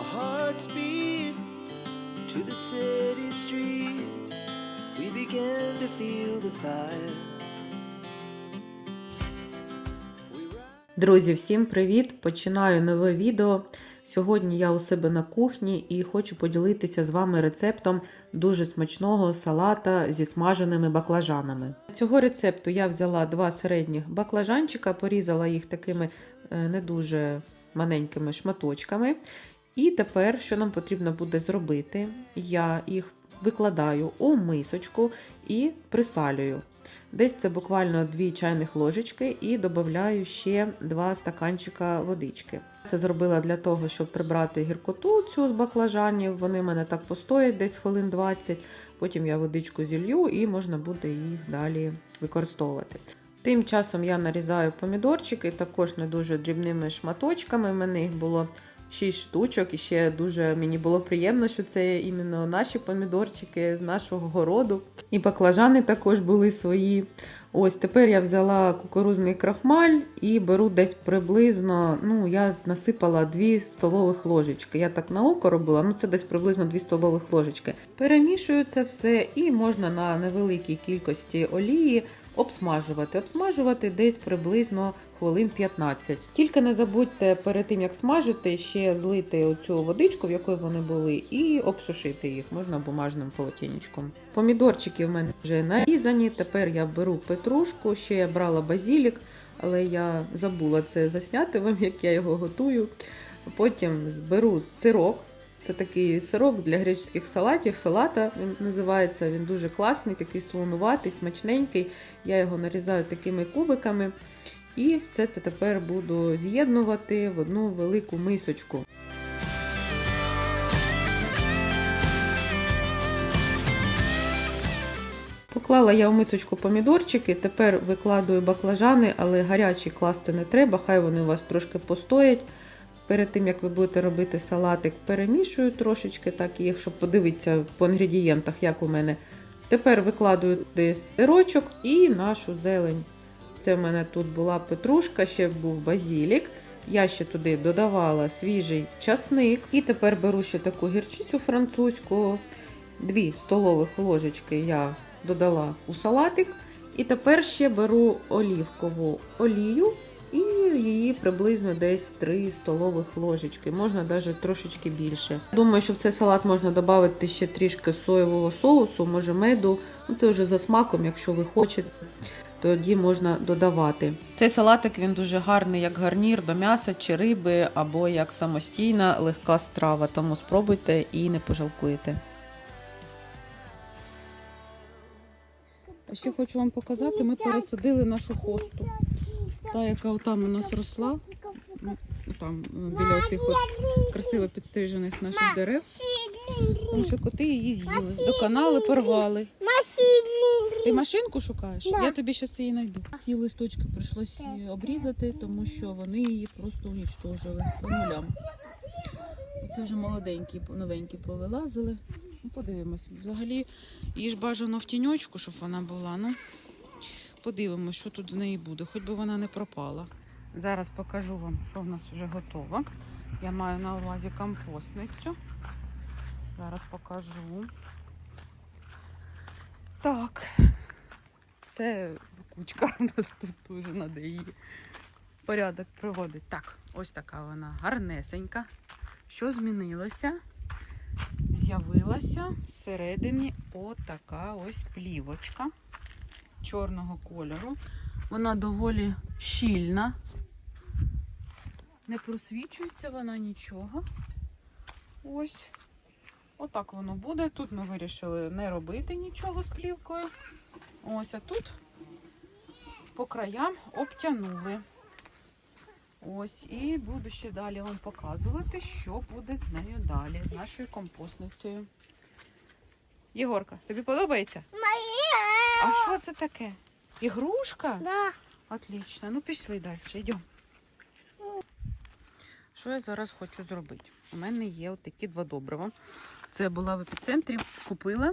Our hearts beat to the city streets. We began to feel the fire. Друзі, всім привіт! Починаю нове відео. Сьогодні я у себе на кухні і хочу поділитися з вами рецептом дуже смачного салата зі смаженими баклажанами. Цього рецепту я взяла два середніх баклажанчика, порізала їх такими е, не дуже маленькими шматочками. І тепер, що нам потрібно буде зробити, я їх викладаю у мисочку і присалюю. Десь це буквально 2 чайних ложечки і додаю ще 2 стаканчика водички. Це зробила для того, щоб прибрати гіркоту цю з баклажанів. Вони в мене так постоять десь хвилин 20. Потім я водичку зілью і можна буде їх далі використовувати. Тим часом я нарізаю помідорчики, також не дуже дрібними шматочками. У мене їх було 6 штучок, і ще дуже мені було приємно, що це іменно наші помідорчики з нашого городу. І баклажани також були свої. Ось тепер я взяла кукурузний крахмаль і беру десь приблизно, ну, я насипала 2 столових ложечки. Я так на око робила, ну це десь приблизно 2 столових ложечки. Перемішую це все і можна на невеликій кількості олії обсмажувати. Обсмажувати десь приблизно хвилин 15. Тільки не забудьте перед тим, як смажити, ще злити оцю водичку, в якої вони були, і обсушити їх можна бумажним полотенечком. Помідорчики в мене вже нарізані. Тепер я беру петрушку, ще я брала базілік, але я забула це засняти вам, як я його готую. Потім зберу сирок. Це такий сирок для греческих салатів, фелата він називається. Він дуже класний, такий солонуватий, смачненький. Я його нарізаю такими кубиками. І все це тепер буду з'єднувати в одну велику мисочку. Поклала я в мисочку помідорчики, тепер викладую баклажани, але гарячі класти не треба, хай вони у вас трошки постоять. Перед тим, як ви будете робити салатик, перемішую трошечки, так їх, щоб подивитися по інгредієнтах, як у мене. Тепер викладую туди сирочок і нашу зелень. Це в мене тут була петрушка, ще був базілік. Я ще туди додавала свіжий часник. І тепер беру ще таку гірчицю французьку. Дві столових ложечки я додала у салатик. І тепер ще беру олівкову олію і її приблизно десь 3 столових ложечки, можна навіть трошечки більше. Думаю, що в цей салат можна додати ще трішки соєвого соусу, може меду. Ну, це вже за смаком, якщо ви хочете. Тоді можна додавати. Цей салатик він дуже гарний як гарнір до м'яса чи риби, або як самостійна легка страва. Тому спробуйте і не пожалкуєте. А ще хочу вам показати, ми пересадили нашу хосту. Та, яка там у нас росла, там е, біля тих от красиво підстрижених наших дерев. Тому що коти її з'їли. До канали порвали. Ти машинку шукаєш? Да. Я тобі зараз її знайду. Всі листочки прийшлось обрізати, тому що вони її просто унічтожили по нулям. Це вже молоденькі, новенькі повилазили. Ну, подивимось. Взагалі, її ж бажано в тіньочку, щоб вона була. Ну, подивимось, що тут з неї буде, хоч би вона не пропала. Зараз покажу вам, що в нас вже готово. Я маю на увазі компостницю. Зараз покажу. Так. Це кучка у нас тут дуже треба її порядок приводити. Так, ось така вона гарнесенька. Що змінилося? З'явилася всередині отака ось плівочка чорного кольору. Вона доволі щільна. Не просвічується вона нічого. Ось. Отак воно буде. Тут ми вирішили не робити нічого з плівкою. Ось, а тут по краям обтянули. Ось, і буду ще далі вам показувати, що буде з нею далі, з нашою компостницею. Єгорка, тобі подобається? А що це таке? Ігрушка? Да. Отлично. Ну пішли далі, йдемо. Що я зараз хочу зробити? У мене є отакі два добрива. Це я була в епіцентрі, купила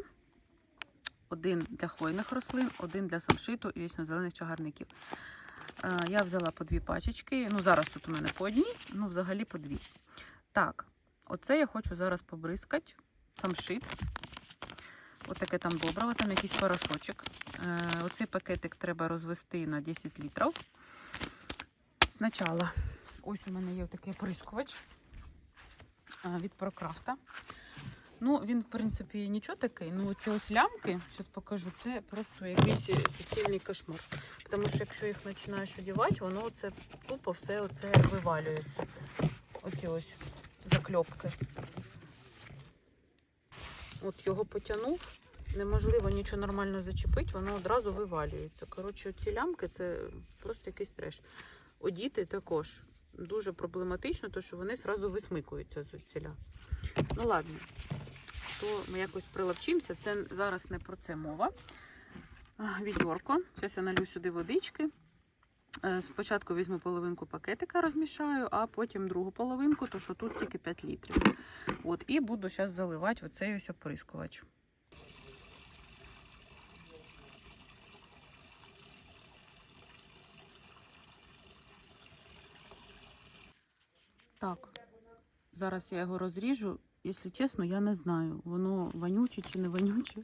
один для хвойних рослин, один для самшиту і вічно-зелених чагарників. Е, Я взяла по дві пачечки. Ну, зараз тут у мене по одній, ну взагалі по дві. Так, Оце я хочу зараз побризкати. Самшит. Отаке там добриво, там якийсь порошочок. Е, оцей пакетик треба розвести на 10 літрів. Спочатку, ось у мене є такий оприскувач е, від Прокрафта. Ну, він, в принципі, нічого такий. Ну, ці ось лямки, зараз покажу, це просто якийсь суцільний кошмар. Тому що якщо їх починаєш одягати, воно це тупо все оце вивалюється. Оці ось закльопки. От його потягнув, неможливо нічого нормально зачепити, воно одразу вивалюється. Коротше, ці лямки це просто якийсь треш. Одіти також дуже проблематично, тому що вони одразу висмикуються звідсіля. Ну ладно, то ми якось приловчимося. Це зараз не про це мова. Відьорко. Зараз я налью сюди водички. Е, Спочатку візьму половинку пакетика, розмішаю, а потім другу половинку, то що тут тільки 5 літрів. От, і буду зараз заливати оцей ось оприскувач. Так, зараз я його розріжу. Якщо чесно, я не знаю, воно вонюче чи не вонюче.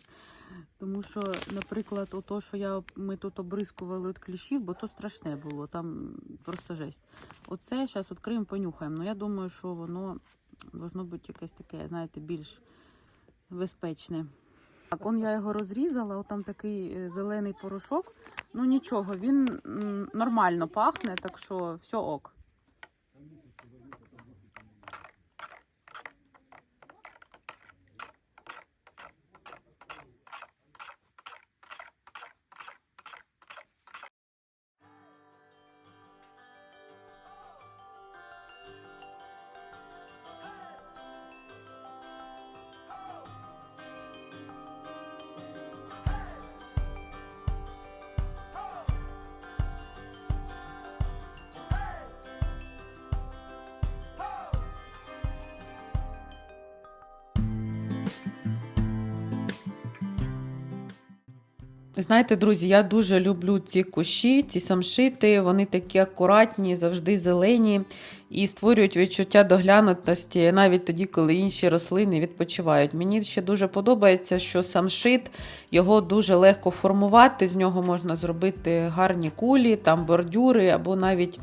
Тому що, наприклад, ото, що я, ми тут обрискували від кліщів, бо то страшне було, там просто жесть. Оце зараз відкриємо, понюхаємо. Ну я думаю, що воно должно бути якесь таке, знаєте, більш безпечне. Так, он я його розрізала, от там такий е, зелений порошок. Ну нічого, він нормально пахне, так що все ок. Знаєте, друзі, я дуже люблю ці кущі, ці самшити. Вони такі акуратні, завжди зелені і створюють відчуття доглянутості навіть тоді, коли інші рослини відпочивають. Мені ще дуже подобається, що самшит його дуже легко формувати. З нього можна зробити гарні кулі, там бордюри або навіть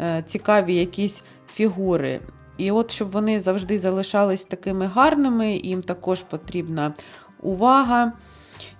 е, цікаві якісь фігури. І от щоб вони завжди залишались такими гарними, їм також потрібна увага.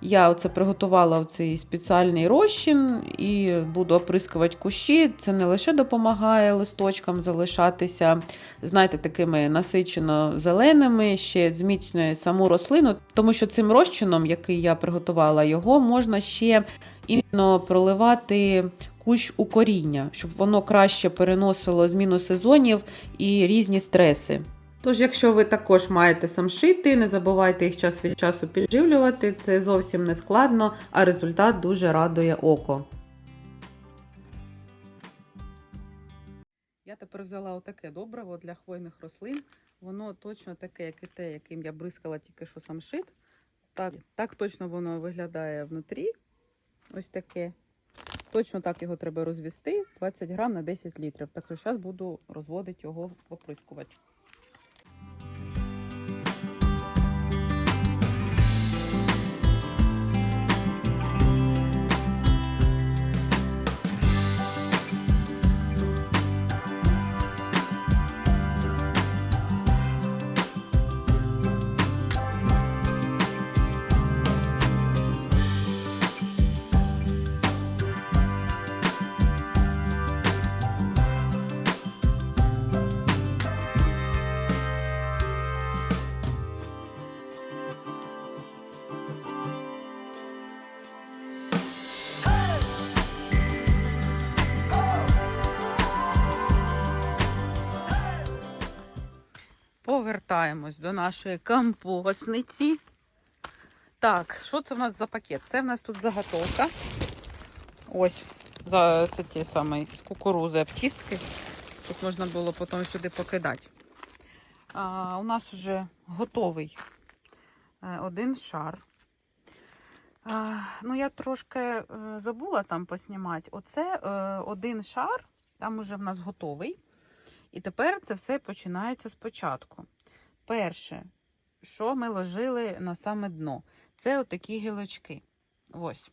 Я оце приготувала в цей спеціальний розчин і буду оприскувати кущі. Це не лише допомагає листочкам залишатися, знаєте, такими насичено зеленими, ще зміцнює саму рослину, тому що цим розчином, який я приготувала, його можна ще іменно проливати. Кущ у коріння, щоб воно краще переносило зміну сезонів і різні стреси. Тож, якщо ви також маєте самшити, не забувайте їх час від часу підживлювати. Це зовсім не складно, а результат дуже радує око. Я тепер взяла отаке добриво для хвойних рослин. Воно точно таке, як і те, яким я бризкала тільки що самшит. Так, так точно воно виглядає внутрі. Ось таке. Точно так його треба розвести 20 грам на 10 літрів. Так що зараз буду розводити його в оприскувач. Повертаємось до нашої компостниці. Так, що це в нас за пакет? Це в нас тут заготовка. Ось, за ті самої з кукурузи обчистки, щоб можна було потім сюди покидати. А, у нас вже готовий е, один шар. А, ну, я трошки е, забула там поснімати. Оце е, один шар, там уже в нас готовий. І тепер це все починається спочатку. Перше, що ми ложили на саме дно, це отакі гілочки. Ось.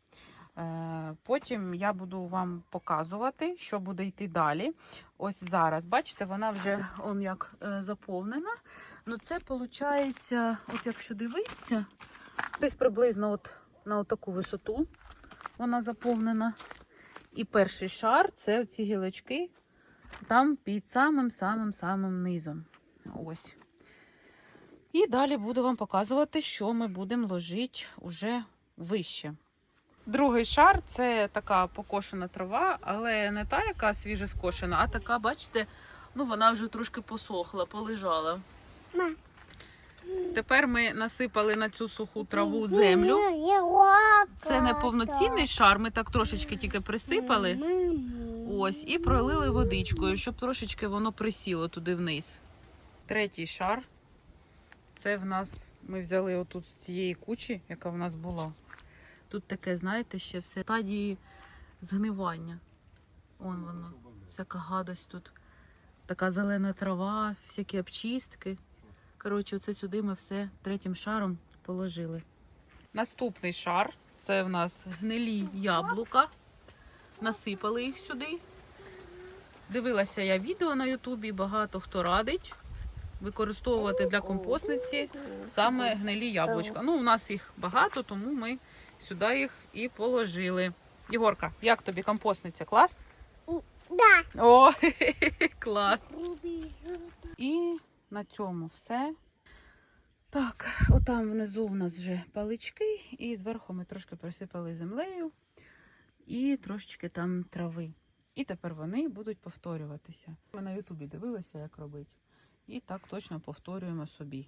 Е, Потім я буду вам показувати, що буде йти далі. Ось зараз, бачите, вона вже он як е, заповнена. Ну, це виходить, от якщо дивитися, десь приблизно от на таку висоту вона заповнена. І перший шар це оці гілочки, там під самим-самим-самим низом. Ось. І далі буду вам показувати, що ми будемо ложити уже вище. Другий шар це така покошена трава, але не та, яка свіже скошена, а така, бачите, ну вона вже трошки посохла, полежала. Тепер ми насипали на цю суху траву землю. Це не повноцінний шар, ми так трошечки тільки присипали. Ось, і пролили водичкою, щоб трошечки воно присіло туди вниз. Третій шар. Це в нас ми взяли отут з цієї кучі, яка в нас була. Тут таке, знаєте, ще все стадії згнивання. Он воно, всяка гадость тут. Така зелена трава, всякі обчистки. Коротше, оце сюди ми все третім шаром положили. Наступний шар це в нас гнилі яблука. Насипали їх сюди. Дивилася я відео на Ютубі, багато хто радить використовувати для компостниці саме гнилі яблучка. Ну, у нас їх багато, тому ми сюди їх і положили. Єгорка, як тобі компостниця? Клас? Да. О, клас! І на цьому все. Так, отам внизу в нас вже палички, і зверху ми трошки присипали землею і трошечки там трави. І тепер вони будуть повторюватися. Ми на Ютубі дивилися, як робити. І так точно повторюємо собі.